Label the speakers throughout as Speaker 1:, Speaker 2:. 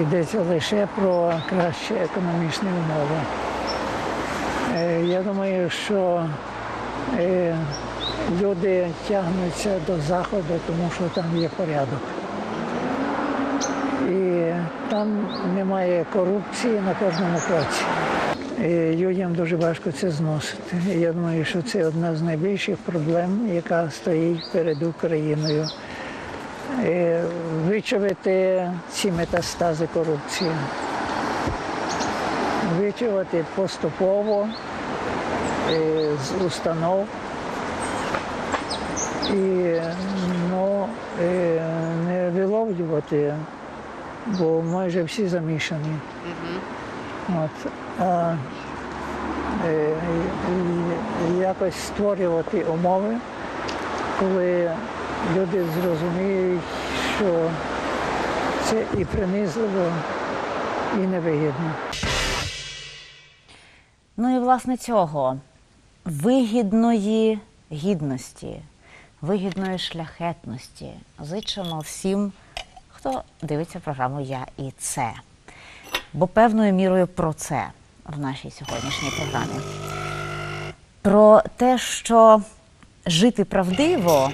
Speaker 1: йдеться лише про кращі економічні умови. Е, Я думаю, що е, люди тягнуться до заходу, тому що там є порядок. І там немає корупції на кожному кроці. І людям дуже важко це зносити. Я думаю, що це одна з найбільших проблем, яка стоїть перед Україною. Е, Вичавити ці метастази корупції. Вичавити поступово е, з установ. І ну, е, не виловлювати, бо майже всі замішані. От, а і- і якось створювати умови, коли люди зрозуміють, що це і принизливо, і невигідно.
Speaker 2: Ну і власне цього вигідної гідності, вигідної шляхетності зичимо всім, хто дивиться програму Я і це. Бо певною мірою про це в нашій сьогоднішній програмі. Про те, що жити правдиво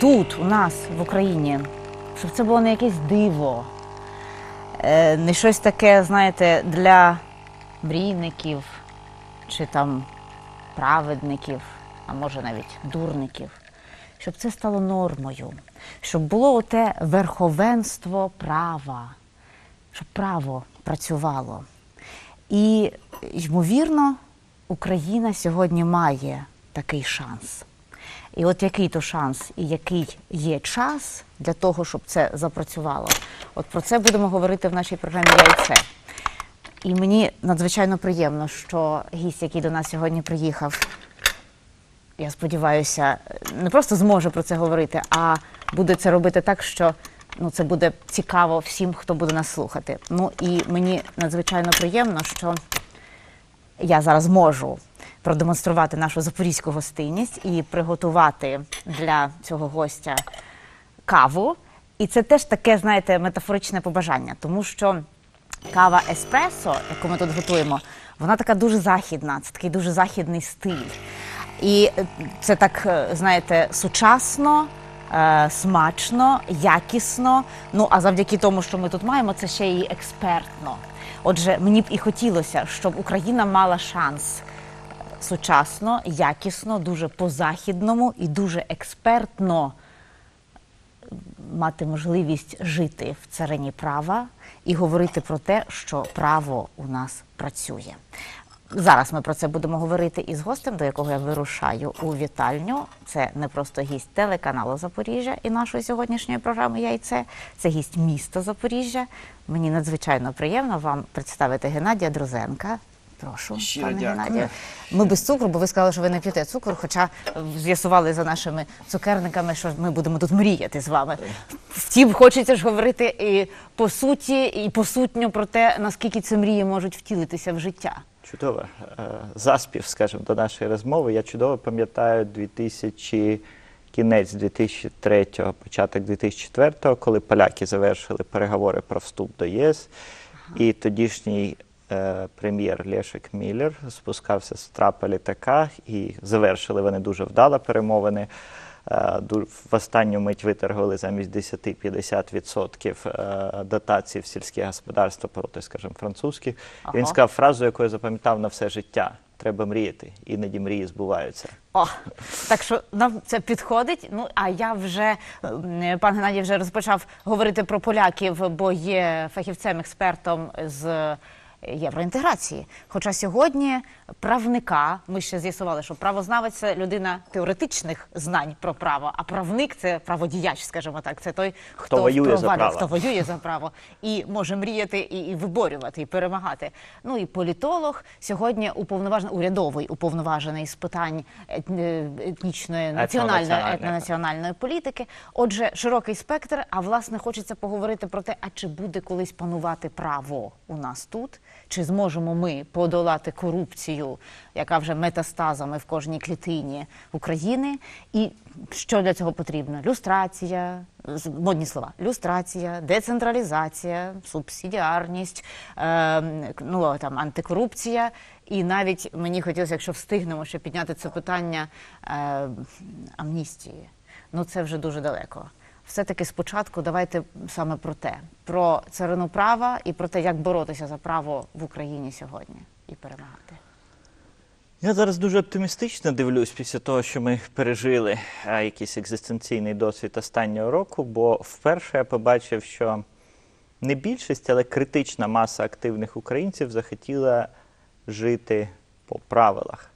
Speaker 2: тут, у нас, в Україні, щоб це було не якесь диво, е, не щось таке, знаєте, для мрійників чи там праведників, а може навіть дурників, щоб це стало нормою, щоб було оте верховенство права, щоб право працювало. І, ймовірно, Україна сьогодні має такий шанс. І от який то шанс і який є час для того, щоб це запрацювало. От про це будемо говорити в нашій програмі Яйце. І мені надзвичайно приємно, що гість, який до нас сьогодні приїхав, я сподіваюся, не просто зможе про це говорити, а буде це робити так, що ну, це буде цікаво всім, хто буде нас слухати. Ну і мені надзвичайно приємно, що я зараз можу продемонструвати нашу запорізьку гостинність і приготувати для цього гостя каву. І це теж таке, знаєте, метафоричне побажання, тому що кава еспресо, яку ми тут готуємо, вона така дуже західна, це такий дуже західний стиль. І е, це так, е, знаєте, сучасно, е, смачно, якісно. Ну а завдяки тому, що ми тут маємо, це ще й експертно. Отже, мені б і хотілося, щоб Україна мала шанс сучасно, якісно, дуже по-західному і дуже експертно мати можливість жити в царині права і говорити про те, що право у нас працює. Зараз ми про це будемо говорити із гостем, до якого я вирушаю у вітальню. Це не просто гість телеканалу Запоріжжя і нашої сьогоднішньої програми Яйце. Це гість міста Запоріжжя. Мені надзвичайно приємно вам представити Геннадія Друзенка. Прошу,
Speaker 3: Щиро
Speaker 2: пане
Speaker 3: дякую.
Speaker 2: Геннадію. Ми без цукру, бо ви сказали, що ви не п'єте цукор, хоча з'ясували за нашими цукерниками, що ми будемо тут мріяти з вами. Втім, хочеться ж говорити і по суті, і по сутню про те, наскільки ці мрії можуть втілитися в життя.
Speaker 3: Чудово. Е, Заспів, скажімо, до нашої розмови. Я чудово пам'ятаю 2000, кінець 2003, початок 2004, коли поляки завершили переговори про вступ до ЄС. І тодішній прем'єр Лешек Міллер спускався з трапа літака, і завершили вони дуже вдало перемовини. Е, В останню мить виторгували замість 10-50% е, дотацій в сільське господарство проти, скажімо, французьких. І Він
Speaker 2: Ага.
Speaker 3: сказав фразу, яку я запам'ятав на все життя: треба мріяти, іноді мрії збуваються.
Speaker 2: О, так що нам це підходить. Ну а я вже пан Геннадій вже розпочав говорити про поляків, бо є фахівцем, експертом з євроінтеграції. Хоча сьогодні правника, ми ще з'ясували, що правознавець це людина теоретичних знань про право, а правник це праводіяч, скажімо так. Це той, хто,
Speaker 3: воює за право.
Speaker 2: хто воює за право і може мріяти і, і виборювати, і перемагати. Ну і політолог сьогодні уповноважений урядовий уповноважений з питань етні- етнічної національної
Speaker 3: етнонаціональної
Speaker 2: політики. Отже, широкий спектр. А власне хочеться поговорити про те, а чи буде колись панувати право у нас тут. Чи зможемо ми подолати корупцію, яка вже метастазами в кожній клітині України? І що для цього потрібно? Люстрація, модні слова, люстрація, децентралізація, субсидіарність, е, ну там антикорупція. І навіть мені хотілося, якщо встигнемо ще підняти це питання е, амністії. Ну це вже дуже далеко. Все-таки спочатку давайте саме про те, про царину права і про те, як боротися за право в Україні сьогодні і перемагати.
Speaker 3: Я зараз дуже оптимістично дивлюсь після того, що ми пережили якийсь екзистенційний досвід останнього року, бо вперше я побачив, що не більшість, але критична маса активних українців захотіла жити по правилах.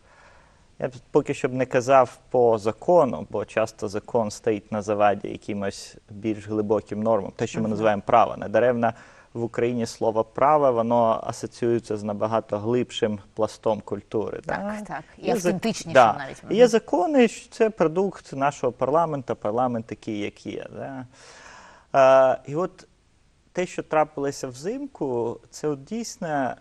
Speaker 3: Я б поки що б не казав по закону, бо часто закон стоїть на заваді якимось більш глибоким нормам, те, що ми називаємо право. Недаревно в Україні слово право воно асоціюється з набагато глибшим пластом культури.
Speaker 2: Так,
Speaker 3: да?
Speaker 2: так. І
Speaker 3: зак- да.
Speaker 2: навіть.
Speaker 3: І Є закони, що це продукт нашого парламенту, парламент такий, як є. Да? А, і от те, що трапилося взимку, це от дійсно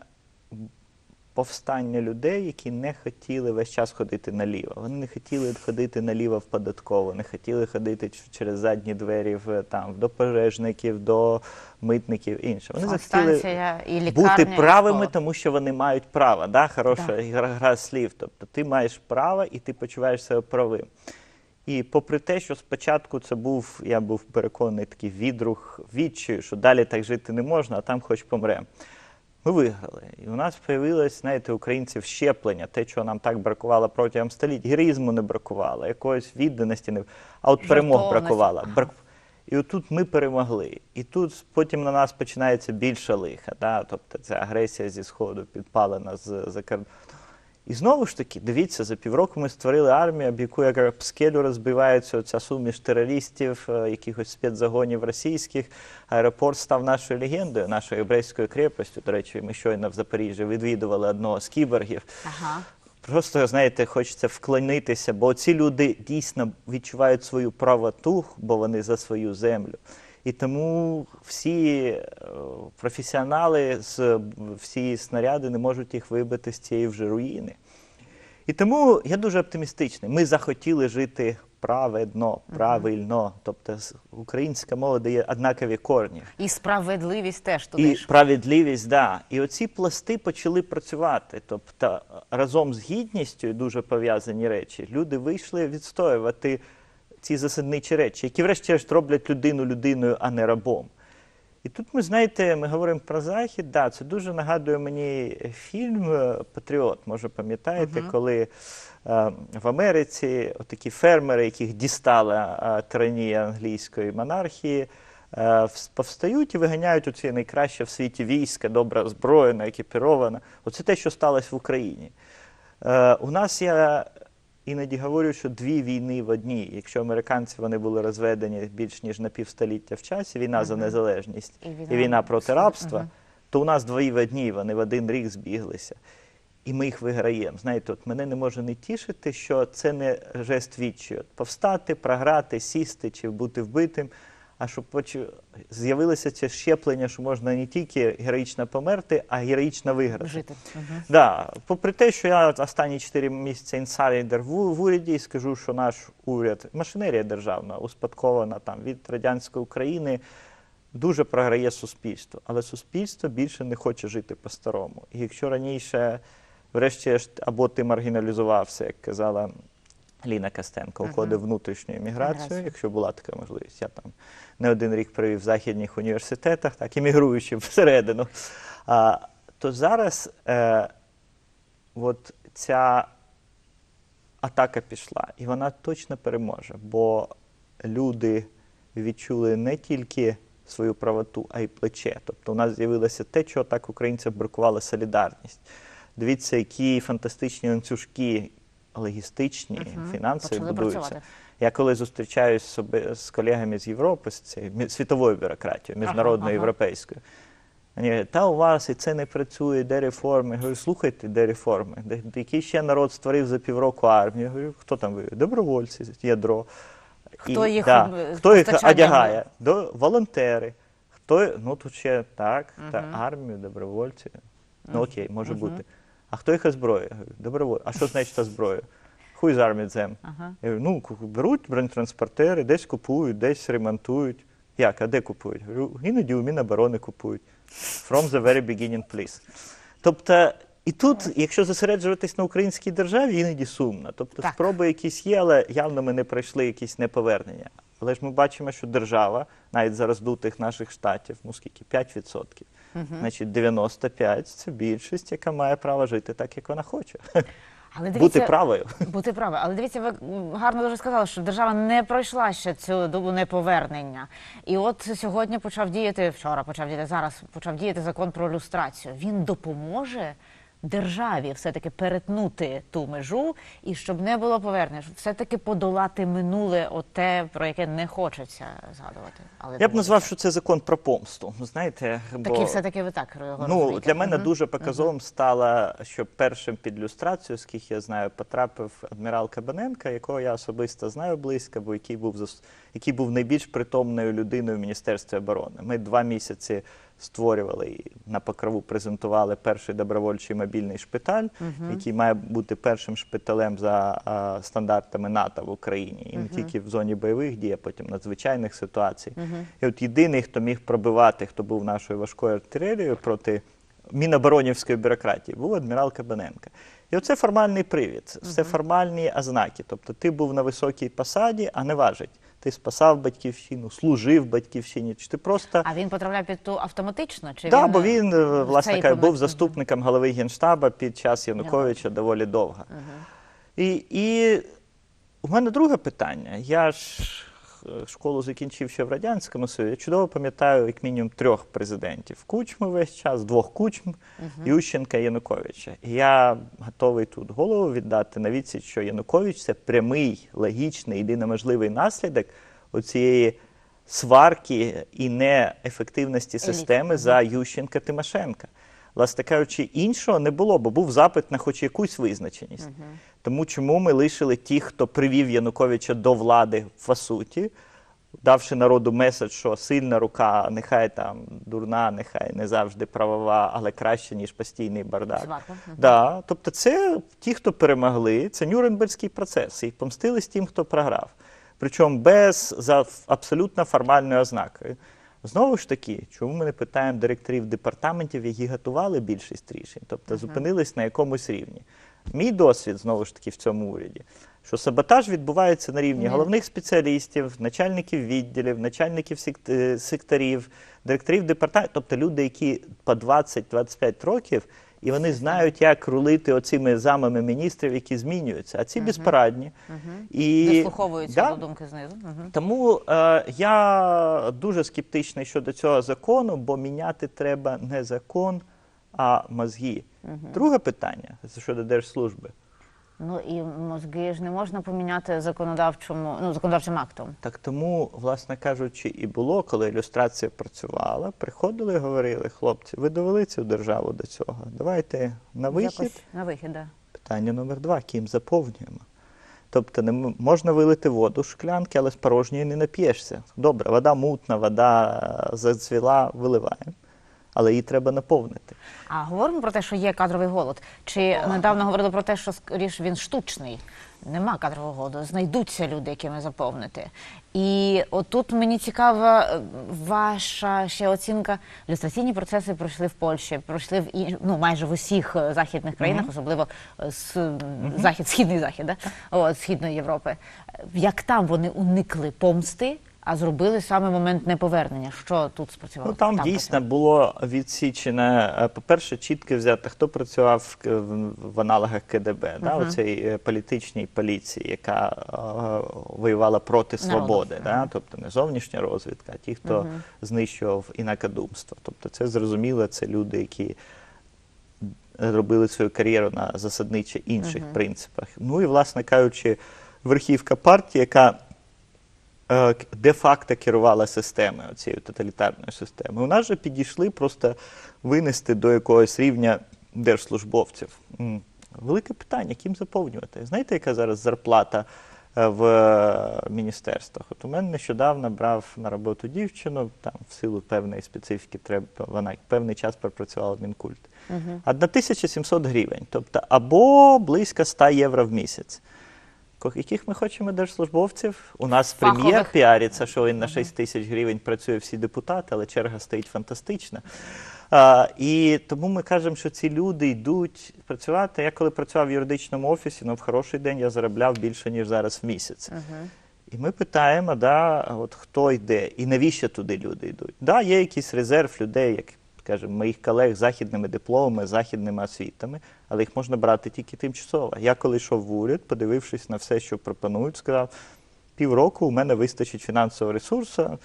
Speaker 3: повстання людей, які не хотіли весь час ходити наліво. Вони не хотіли ходити наліво в податкову, не хотіли ходити через задні двері в, там, до пожежників, до митників інше. Вони захотіли
Speaker 2: і
Speaker 3: бути правими, тому що вони мають право. Да? Хороша
Speaker 2: Так.
Speaker 3: гра, гра слів. Тобто ти маєш право і ти почуваєш себе правим. І попри те, що спочатку це був, я був переконаний такий відрух відчаю, що далі так жити не можна, а там хоч помремо. Ми виграли. І у нас з'явилось, знаєте, українців щеплення, те, чого нам так бракувало протягом століть. Героїзму не бракувало, якоїсь відданості не а от перемог бракувало. Брак... І отут ми перемогли. І тут потім на нас починається більше лиха. Да? Тобто ця агресія зі Сходу підпалена з за кордону. І знову ж таки, дивіться, за півроку ми створили армію, об яку як скелю розбивається ця суміш терористів, е, якихось спецзагонів російських. Аеропорт став нашою легендою, нашою єврейською крепостю. До речі, ми щойно в Запоріжжі відвідували одного з кіборгів.
Speaker 2: Ага.
Speaker 3: Просто, знаєте, хочеться вклонитися, бо ці люди дійсно відчувають свою правоту, бо вони за свою землю. І тому всі е, професіонали з всі снаряди не можуть їх вибити з цієї вже руїни. І тому я дуже оптимістичний. Ми захотіли жити праведно, правильно. Тобто українська мова дає однакові корні.
Speaker 2: І справедливість теж туди
Speaker 3: І
Speaker 2: ж.
Speaker 3: справедливість, да. І оці пласти почали працювати. Тобто разом з гідністю дуже пов'язані речі, люди вийшли відстоювати ці засадничі речі, які, врешті-решт, роблять людину людиною, а не рабом. І тут ми знаєте, ми говоримо про захід. Да, це дуже нагадує мені фільм е, Патріот. Може, пам'ятаєте, коли е, в Америці такі фермери, яких дістала е, тиранія англійської монархії, е, повстають і виганяють оці найкраще в світі війська, добре озброєна, екіпірована. Оце те, що сталося в Україні. Е, у нас я іноді говорю, що дві війни в одній. Якщо американці вони були розведені більш ніж на півстоліття в часі, війна за незалежність
Speaker 2: І
Speaker 3: і
Speaker 2: війна
Speaker 3: війна, проти
Speaker 2: рабства,
Speaker 3: рабства,
Speaker 2: Мгм.
Speaker 3: то у нас двої в одній, вони в один рік збіглися. І ми їх виграємо. Знаєте, от мене не може не тішити, що це не жест відчаю. От Повстати, програти, сісти чи бути вбитим. А щоб з'явилося це щеплення, що можна не тільки героїчно померти, а героїчно виграти.
Speaker 2: Жити. Мгм.
Speaker 3: Да, попри те, що я останні 4 місяці інсайдер в, в уряді і скажу, що наш уряд, машинерія державна, успадкована там від радянської України, дуже програє суспільство. Але суспільство більше не хоче жити по-старому. І якщо раніше, врешті, або ти маргіналізувався, як казала Ліна Костенко, уходив в внутрішню еміграцію,
Speaker 2: Еміграцію.
Speaker 3: якщо була така можливість. Я там не один рік провів в західних університетах, так, емігруючи всередину. А, то зараз е, от ця атака пішла, і вона точно переможе, бо люди відчули не тільки свою правоту, а й плече. Тобто у нас з'явилося те, чого так українцям бракувала солідарність. Дивіться, які фантастичні ланцюжки логістичні,
Speaker 2: Мгм.
Speaker 3: фінансові
Speaker 2: Почали
Speaker 3: будуються.
Speaker 2: працювати.
Speaker 3: Я коли зустрічаюсь з, з колегами з Європи, з цією світовою бюрократією, міжнародною,
Speaker 2: ага.
Speaker 3: європейською, вони говорять, та у вас і це не працює, де реформи? Я говорю, слухайте, де реформи? Де, який ще народ створив за півроку армію? Я говорю, хто там воює? Добровольці, ядро.
Speaker 2: Хто їх,
Speaker 3: да, хто їх одягає? До, волонтери. Хто, ну тут ще так, та армію, добровольці. Ну окей, може бути. А хто їх озброює? Я говорю. А що значить озброює? Хуй армі them.
Speaker 2: Ага.
Speaker 3: Я говорю, ну, беруть бронетранспортери, десь купують, десь ремонтують. Як, а де купують? Я Говорю, іноді у Міноборони купують. From the very beginning, please. Тобто, і тут, якщо зосереджуватись на українській державі, іноді сумно. Тобто,
Speaker 2: Так.
Speaker 3: спроби якісь є, але явно ми не пройшли якісь неповернення. Але ж ми бачимо, що держава, навіть за роздутих наших штатів, ну скільки, 5%. Значить, 95 це більшість, яка має право жити так, як вона хоче.
Speaker 2: Але
Speaker 3: Бути правою.
Speaker 2: Бути правою. Але дивіться, ви гарно дуже сказали, що держава не пройшла ще цю добу неповернення. І от сьогодні почав діяти, вчора почав діяти, зараз почав діяти закон про люстрацію. Він допоможе державі все-таки перетнути ту межу і щоб не було повернення, щоб все-таки подолати минуле, оте, про яке не хочеться згадувати. Але
Speaker 3: Я б назвав, що це закон про помсту. Знаєте, бо...
Speaker 2: Такі все-таки ви так його
Speaker 3: Ну,
Speaker 2: розумієте.
Speaker 3: для мене
Speaker 2: Мгм.
Speaker 3: дуже показовим стало, що першим під люстрацію, скільки я знаю, потрапив адмірал Кабаненко, якого я особисто знаю близько, бо який був зас- який був найбільш притомною людиною в Міністерстві оборони. Ми два місяці створювали і на покрову презентували перший добровольчий мобільний шпиталь, який має бути першим шпиталем за а, стандартами НАТО в Україні, і не тільки в зоні бойових дій, а потім надзвичайних ситуацій. І от єдиний, хто міг пробивати, хто був нашою важкою артилерією проти міноборонівської бюрократії, був адмірал Кабаненко. І оце формальний привід, це формальні ознаки. Тобто ти був на високій посаді, а не важить. Ти спасав батьківщину, служив батьківщині, чи ти просто.
Speaker 2: А він потрапляв під ту автоматично? Чи
Speaker 3: Так,
Speaker 2: він,
Speaker 3: бо він, е, власне кажучи, був заступником голови Генштаба під час Януковича доволі довго. І, і у мене друге питання. Я ж е, школу закінчив ще в Радянському Союзі. Я чудово пам'ятаю як мінімум трьох президентів. Кучми весь час, двох кучм, Ющенка і Януковича. І я готовий тут голову віддати на відсіч, що Янукович це прямий, логічний, єдиноможливий наслідок оцієї сварки і неефективності системи за Ющенка Тимошенка. Власне кажучи, іншого не було, бо був запит на хоч якусь визначеність. Тому чому ми лишили тих, хто привів Януковича до влади по суті, давши народу меседж, що сильна рука, нехай там дурна, нехай не завжди правова, але краще, ніж постійний бардак. Да, тобто це ті, хто перемогли, це Нюрнберзький процес. І помстились тим, хто програв. Причому без за абсолютно формальною ознакою. Знову ж таки, чому ми не питаємо директорів департаментів, які готували більшість рішень, тобто зупинились на якомусь рівні. Мій досвід знову ж таки в цьому уряді, що саботаж відбувається на рівні головних спеціалістів, начальників відділів, начальників е, секторів, директорів департаментів, тобто люди, які по 20-25 років, і вони знають, як рулити оцими замами міністрів, які змінюються. А ці безпорадні. І
Speaker 2: Дослуховуються
Speaker 3: Да,
Speaker 2: до думки знизу. Угу.
Speaker 3: тому е, я дуже скептичний щодо цього закону, бо міняти треба не закон, а мозги. Друге питання щодо держслужби.
Speaker 2: Ну і мозги ж не можна поміняти законодавчому, ну, законодавчим актом.
Speaker 3: Так тому, власне кажучи, і було, коли ілюстрація працювала, приходили і говорили, хлопці, ви довели цю державу до цього. Давайте на вихід.
Speaker 2: Якось на вихід, да.
Speaker 3: Питання номер два: ким заповнюємо? Тобто не можна вилити воду з шклянки, але з порожньої не нап'єшся. Добре, вода мутна, вода е, зацвіла, виливаємо, але її треба наповнити.
Speaker 2: А говоримо про те, що є кадровий голод. Чи недавно говорили про те, що скоріш він штучний? Нема кадрового голоду, знайдуться люди, якими заповнити. І отут мені цікава е, ваша ще оцінка. Люстраційні процеси пройшли в Польщі, пройшли в і, ну, майже в усіх е, західних країнах, особливо е, з захід, східний захід, да? От, східної Європи. Як там вони уникли помсти, а зробили саме момент неповернення? Що тут спрацювало?
Speaker 3: Ну там дійсно було відсічене, е, по-перше, чітко взяти, хто працював в, аналогах КДБ, да, оцій е, політичній поліції, яка е, воювала проти свободи, да, тобто не зовнішня розвідка, а ті, хто знищував інакодумство. Тобто це зрозуміло, це люди, які робили свою кар'єру на засадниче інших принципах. Ну і, власне кажучи, верхівка партії, яка де-факто керувала системою, цією тоталітарною системою. У нас же підійшли просто винести до якогось рівня держслужбовців. Велике питання, ким заповнювати. Знаєте, яка зараз зарплата е, в е, міністерствах. От у мене нещодавно брав на роботу дівчину, там в силу певної специфіки треба, вона певний час пропрацювала в Мінкульт. 1700 гривень, тобто або близько 100 євро в місяць. Яких ми хочемо держслужбовців? У нас
Speaker 2: Фахових.
Speaker 3: прем'єр піариться, що він на 6 тисяч гривень працює всі депутати, але черга стоїть фантастична. А, і тому ми кажемо, що ці люди йдуть працювати. Я коли працював в юридичному офісі, ну в хороший день я заробляв більше, ніж зараз в місяць. І ми питаємо, да, от хто йде і навіщо туди люди йдуть. Да, є якийсь резерв людей, як скажімо, моїх колег з західними дипломами, західними освітами, але їх можна брати тільки тимчасово. Я коли йшов в уряд, подивившись на все, що пропонують, сказав, півроку у мене вистачить фінансового ресурсу.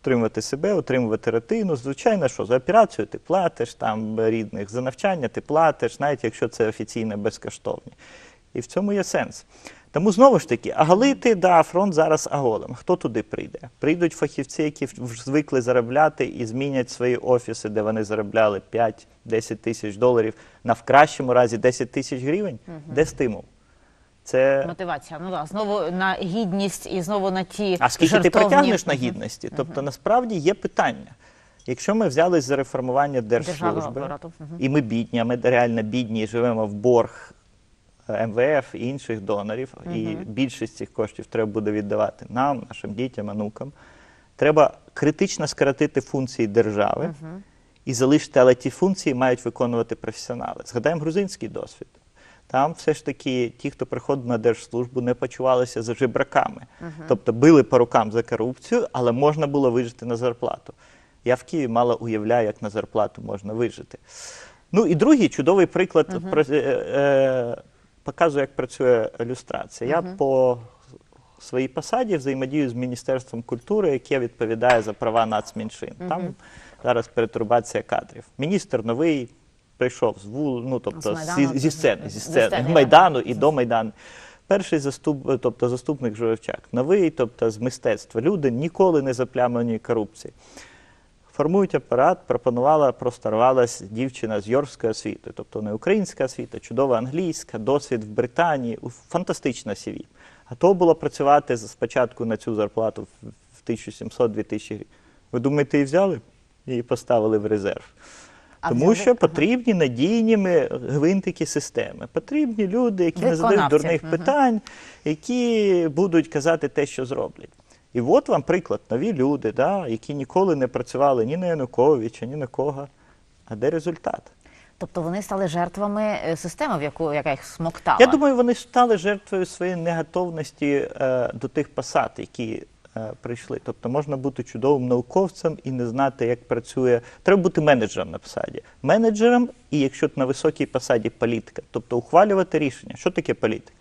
Speaker 3: Утримувати себе, утримувати ретину. Звичайно, що за операцію ти платиш там рідних, за навчання ти платиш, навіть якщо це офіційне безкоштовні. І в цьому є сенс. Тому знову ж таки, аголити, да, фронт зараз аголом. Хто туди прийде? Прийдуть фахівці, які звикли заробляти і змінять свої офіси, де вони заробляли 5-10 тисяч доларів, на в кращому разі 10 тисяч гривень. Де стимул? Це
Speaker 2: Мотивація. Ну да, знову на гідність і знову на ті
Speaker 3: а скільки ти притягнеш на гідності? Тобто, насправді є питання. Якщо ми взялись за реформування держслужби,
Speaker 2: мгм.
Speaker 3: і ми бідні, а ми реально бідні, і живемо в борг МВФ і інших донорів, і більшість цих коштів треба буде віддавати нам, нашим дітям, онукам. Треба критично скоротити функції держави і залишити, але ті функції мають виконувати професіонали. Згадаємо грузинський досвід. Там все ж таки ті, хто приходив на держслужбу, не почувалися за жебраками. Тобто били по рукам за корупцію, але можна було вижити на зарплату. Я в Києві мало уявляю, як на зарплату можна вижити. Ну і другий чудовий приклад про- е, показує, як працює люстрація. Я по своїй посаді взаємодію з Міністерством культури, яке відповідає за права нацменшин. Там зараз перетурбація кадрів. Міністр новий прийшов з вул, ну тобто
Speaker 2: З
Speaker 3: зі,
Speaker 2: Майдану,
Speaker 3: зі
Speaker 2: це-
Speaker 3: сцени, зі сцени
Speaker 2: сцени,
Speaker 3: Майдану і до Майдану. Перший заступ, тобто заступник Журавчак, новий, тобто з мистецтва. Люди ніколи не заплямлені корупції. Формують апарат, пропонувала, простарувалась дівчина з Йоркської освіти, тобто не українська освіта, чудова англійська, досвід в Британії, фантастична CV. Готова було працювати спочатку на цю зарплату в в 1700-2000 гривень. Ви думаєте, її взяли? Її поставили в резерв.
Speaker 2: А
Speaker 3: Тому
Speaker 2: взяли-
Speaker 3: що
Speaker 2: ага.
Speaker 3: потрібні надійні гвинтики системи. Потрібні люди, які не задають дурних
Speaker 2: мгм.
Speaker 3: питань, які будуть казати те, що зроблять. І от вам приклад, нові люди, да, які ніколи не працювали ні на Януковича, ні на кого. А де результат?
Speaker 2: Тобто вони стали жертвами е, системи, в яку яка їх смоктала.
Speaker 3: Я думаю, вони стали жертвою своєї неготовності е, до тих посад, які е, прийшли. Тобто можна бути чудовим науковцем і не знати, як працює. Треба бути менеджером на посаді. Менеджером, і якщо на високій посаді політика, тобто ухвалювати рішення. Що таке політика?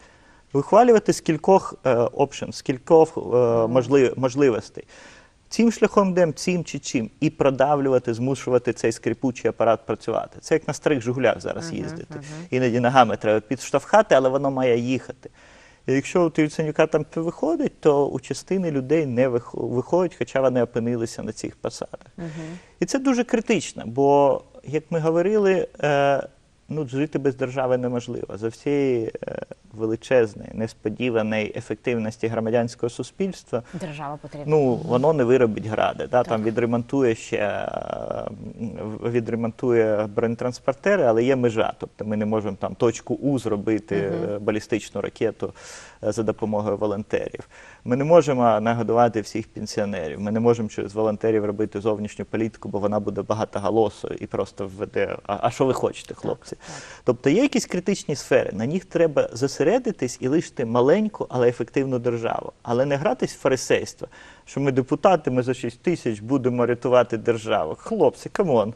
Speaker 3: Ухвалювати з кількох е, опшн, з кількох е, можливостей. Цим шляхом йдемо, цим чи чим, і продавлювати, змушувати цей скрипучий апарат працювати. Це як на старих Жигулях зараз їздити. Іноді ногами треба підштовхати, але воно має їхати. І якщо у Тільценюка там виходить, то у частини людей не вих- виходить, хоча вони опинилися на цих посадах. І це дуже критично, бо, як ми говорили, е, ну, жити без держави неможливо. За всієї е, величезної, несподіваної ефективності громадянського суспільства
Speaker 2: Держава потрібна.
Speaker 3: Ну, воно не виробить гради. Да? Там відремонтує ще е, відремонтує бронетранспортери, але є межа. Тобто ми не можемо там точку У зробити угу. балістичну ракету за допомогою волонтерів. Ми не можемо нагодувати всіх пенсіонерів. Ми не можемо через волонтерів робити зовнішню політику, бо вона буде багатоголосою і просто введе. А, а що ви хочете, хлопці? Тобто є якісь критичні сфери. На них треба зосередитись і лишити маленьку, але ефективну державу. Але не гратись в фарисейство, що ми депутати, ми за 6 тисяч будемо рятувати державу. Хлопці, камон.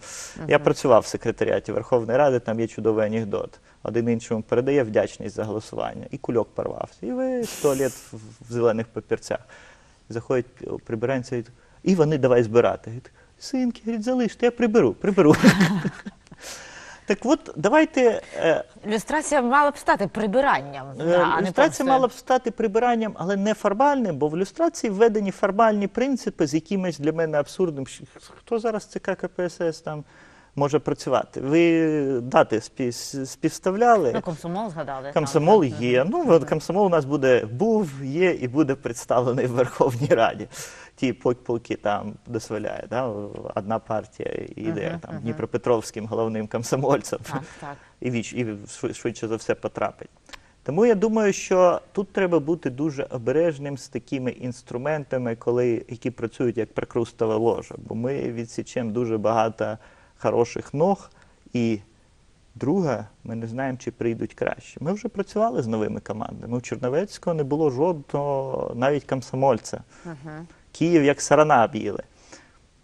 Speaker 3: Я працював в секретаріаті Верховної Ради, там є чудовий анекдот. Один іншому передає вдячність за голосування, і кульок порвався. І весь туалет в, в зелених папірцях. Заходять прибиранці, і вони давай збирати. Синки, залиште, я приберу, приберу. Так от, давайте. е,
Speaker 2: Люстрація мала б стати прибиранням.
Speaker 3: Е,
Speaker 2: да, а не
Speaker 3: Люстрація мала б стати прибиранням, але не формальним, бо в люстрації введені формальні принципи з якимось для мене абсурдним. Щ- Хто зараз ЦК КПСС там може працювати. Ви дати спів- співставляли?
Speaker 2: Ну, комсомол згадали.
Speaker 3: Комсомол
Speaker 2: так.
Speaker 3: є. Ну, от комсомол у нас буде був, є і буде представлений в Верховній Раді. Ті пок- поки там дозволяє. Да? Одна партія іде там Дніпропетровським головним комсомольцем
Speaker 2: Так, так.
Speaker 3: і, віч, і швидше за все потрапить. Тому я думаю, що тут треба бути дуже обережним з такими інструментами, коли, які працюють як прикрустове ложа. Бо ми відсічемо дуже багато хороших ног, і друга, ми не знаємо, чи прийдуть краще. Ми вже працювали з новими командами. У Черновецького не було жодного навіть комсомольця. Київ як сарана б'їли.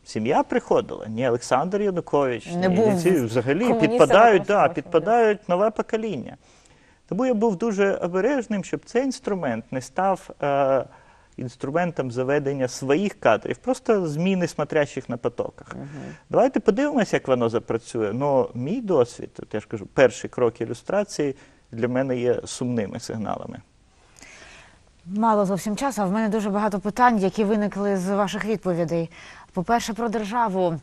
Speaker 3: Сім'я приходила, ні Олександр Янукович,
Speaker 2: Не
Speaker 3: ні,
Speaker 2: був
Speaker 3: ці взагалі підпадають, да, підпадають нове покоління. Тому я був дуже обережним, щоб цей інструмент не став е, інструментом заведення своїх кадрів, просто зміни смотрящих на потоках. Давайте подивимося, як воно запрацює. Ну, мій досвід, от я ж кажу, перший крок ілюстрації для мене є сумними сигналами.
Speaker 2: Мало зовсім часу, а в мене дуже багато питань, які виникли з ваших відповідей. По-перше, про державу.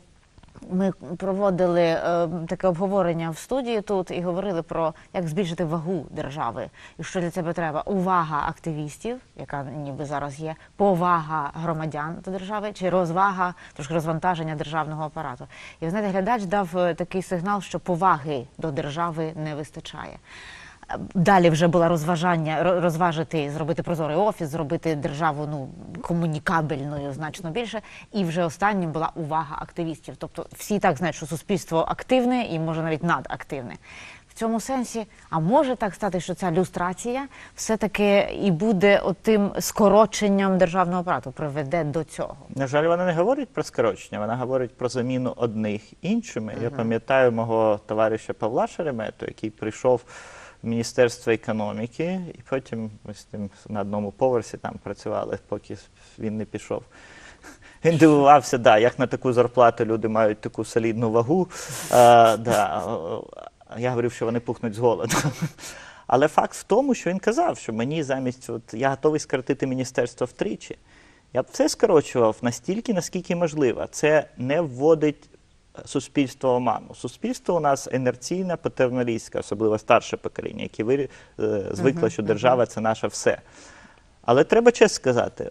Speaker 2: Ми проводили е, таке обговорення в студії тут і говорили про як збільшити вагу держави, і що для цього треба увага активістів, яка ніби зараз є, повага громадян до держави, чи розвага, трошки розвантаження державного апарату. І ви знаєте, глядач дав е, такий сигнал, що поваги до держави не вистачає. Далі вже було розважання, ро- розважити, зробити прозорий офіс, зробити державу ну комунікабельною значно більше. І вже останнім була увага активістів. Тобто всі так знають, що суспільство активне і може навіть надактивне. В цьому сенсі, а може так стати, що ця люстрація все-таки і буде отим скороченням державного апарату, приведе до цього.
Speaker 3: На жаль, вона не говорить про скорочення, вона говорить про заміну одних іншими. Я пам'ятаю мого товариша Павла Шеремету, який прийшов в Міністерство економіки, і потім ми з тим на одному поверсі там працювали, поки він не пішов. Він дивувався, да, як на таку зарплату люди мають таку солідну вагу. А, да. Я говорив, що вони пухнуть з голоду. Але факт в тому, що він казав, що мені замість от, я готовий скоротити міністерство втричі. Я б це скорочував настільки, наскільки можливо. Це не вводить суспільство оману. Суспільство у нас інерційне, патерналістське, особливо старше покоління, яке вирі- е, звикло, що держава це наше все. Але треба чесно сказати,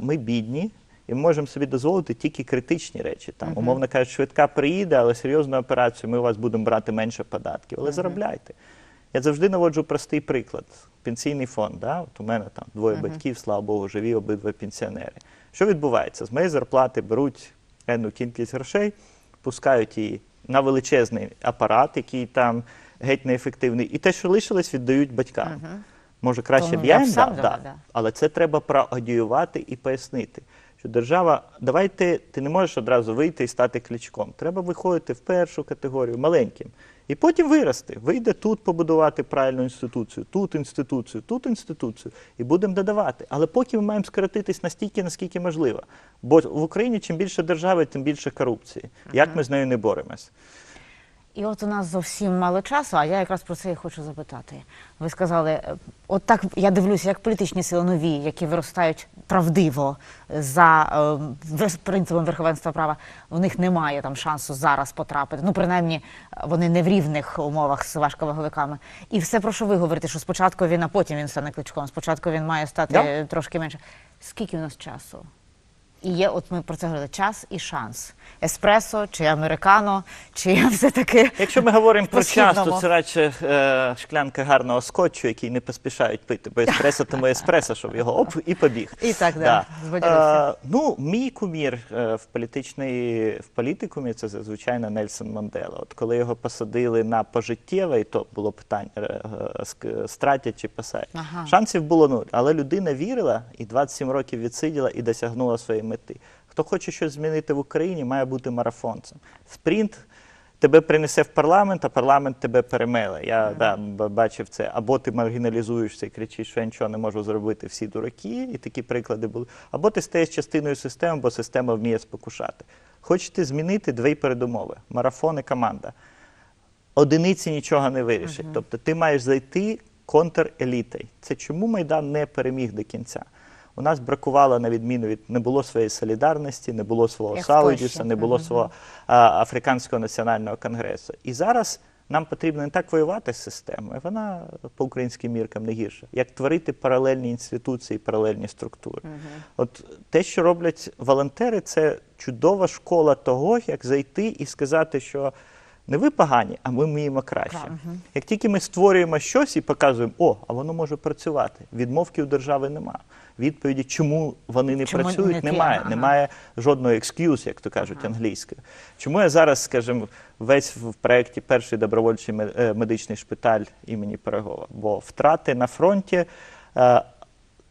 Speaker 3: ми бідні і ми можемо собі дозволити тільки критичні речі. Там, умовно кажучи, швидка приїде, але серйозну операцію ми у вас будемо брати менше податків. Але заробляйте. Я завжди наводжу простий приклад. Пенсійний фонд. Да? От у мене там двоє батьків, слава Богу, живі обидва пенсіонери. Що відбувається? З моєї зарплати беруть енну кількість грошей, пускають її на величезний апарат, який там геть неефективний, і те, що лишилось, віддають батькам. Може, краще б я
Speaker 2: я
Speaker 3: їм дав, да.
Speaker 2: да.
Speaker 3: але це треба проадіювати і пояснити. Що держава, давайте ти не можеш одразу вийти і стати клічком. Треба виходити в першу категорію, маленьким. І потім вирости. Вийде тут побудувати правильну інституцію, тут інституцію, тут інституцію, і будемо додавати. Але поки ми маємо скоротитись настільки, наскільки можливо. Бо в Україні чим більше держави, тим більше корупції. Як ми з нею не боремось?
Speaker 2: І от у нас зовсім мало часу, а я якраз про це і хочу запитати. Ви сказали, е, от так я дивлюся, як політичні сили нові, які виростають правдиво за е, принципом верховенства права, у них немає там шансу зараз потрапити. Ну, принаймні, вони не в рівних умовах з важковаговиками. І все про що ви говорите, що спочатку він, а потім він стане кличком. Спочатку він має стати е, трошки менше. Скільки у нас часу? І є, от ми про це говорили, час і шанс. Еспресо чи американо, чи все-таки.
Speaker 3: Якщо ми говоримо про час, то це радше е, шклянка гарного скотчу, який не поспішають пити, бо еспресо тому еспресо, щоб його оп і побіг.
Speaker 2: І так, да, збадьорився.
Speaker 3: Е, ну, мій кумір е, в політичній в політикумі це звичайно Нельсон Мандела. От коли його посадили на пожиттєве, і то було питання е, е, стратять чи посадять.
Speaker 2: Ага.
Speaker 3: Шансів було нуль, але людина вірила і 27 років відсиділа і досягнула своєї мети. Хто хоче щось змінити в Україні, має бути марафонцем. Спринт тебе принесе в парламент, а парламент тебе перемеле. Я да, бачив це. Або ти маргіналізуєшся і кричиш, що я нічого не можу зробити, всі дураки, і такі приклади були. Або ти стаєш частиною системи, бо система вміє спокушати. Хочете змінити дві передумови: марафон і команда. Одиниці нічого не вирішить. Тобто ти маєш зайти контрелітою. Це чому Майдан не переміг до кінця? У нас бракувало, на відміну від не було своєї солідарності, не було свого Саудіса, не було свого а, Африканського національного конгресу. І зараз нам потрібно не так воювати з системою, вона по українським міркам не гірша, як творити паралельні інституції, паралельні структури. От те, що роблять волонтери, це чудова школа того, як зайти і сказати, що не ви погані, а ми вміємо краще.
Speaker 2: Правильно.
Speaker 3: Як тільки ми створюємо щось і показуємо, о, а воно може працювати. Відмовки у держави нема. Відповіді, чому вони не
Speaker 2: Чому
Speaker 3: працюють,
Speaker 2: не
Speaker 3: немає.
Speaker 2: Ага.
Speaker 3: Немає жодного екскюз, як то кажуть англійською. Чому я зараз, скажімо, весь в проєкті перший добровольчий е, медичний шпиталь імені Пирогова? Бо втрати на фронті е,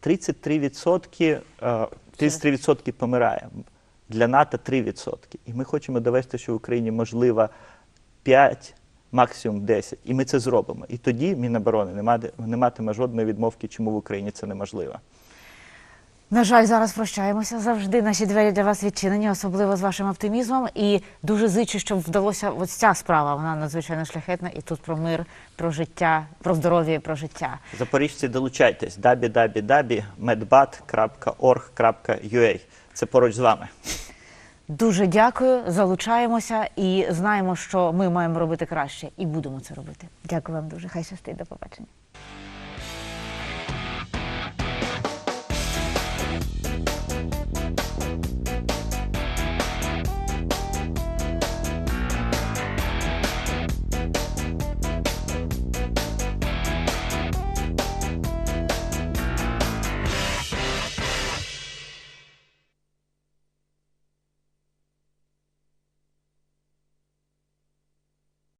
Speaker 3: 33%, е, 33% помирає. Для НАТО 3%. І ми хочемо довести, що в Україні можливо 5, максимум 10. І ми це зробимо. І тоді Міноборони не матиме жодної відмовки, чому в Україні це неможливо.
Speaker 2: На жаль, зараз прощаємося. Завжди наші двері для вас відчинені, особливо з вашим оптимізмом. І дуже зичу, щоб вдалося ось ця справа. Вона надзвичайно шляхетна. І тут про мир, про життя, про здоров'я і про життя.
Speaker 3: Запоріжці, долучайтесь. www.medbat.org.ua Це поруч з вами.
Speaker 2: Дуже дякую, залучаємося і знаємо, що ми маємо робити краще, і будемо це робити. Дякую вам дуже. Хай щастить. До побачення.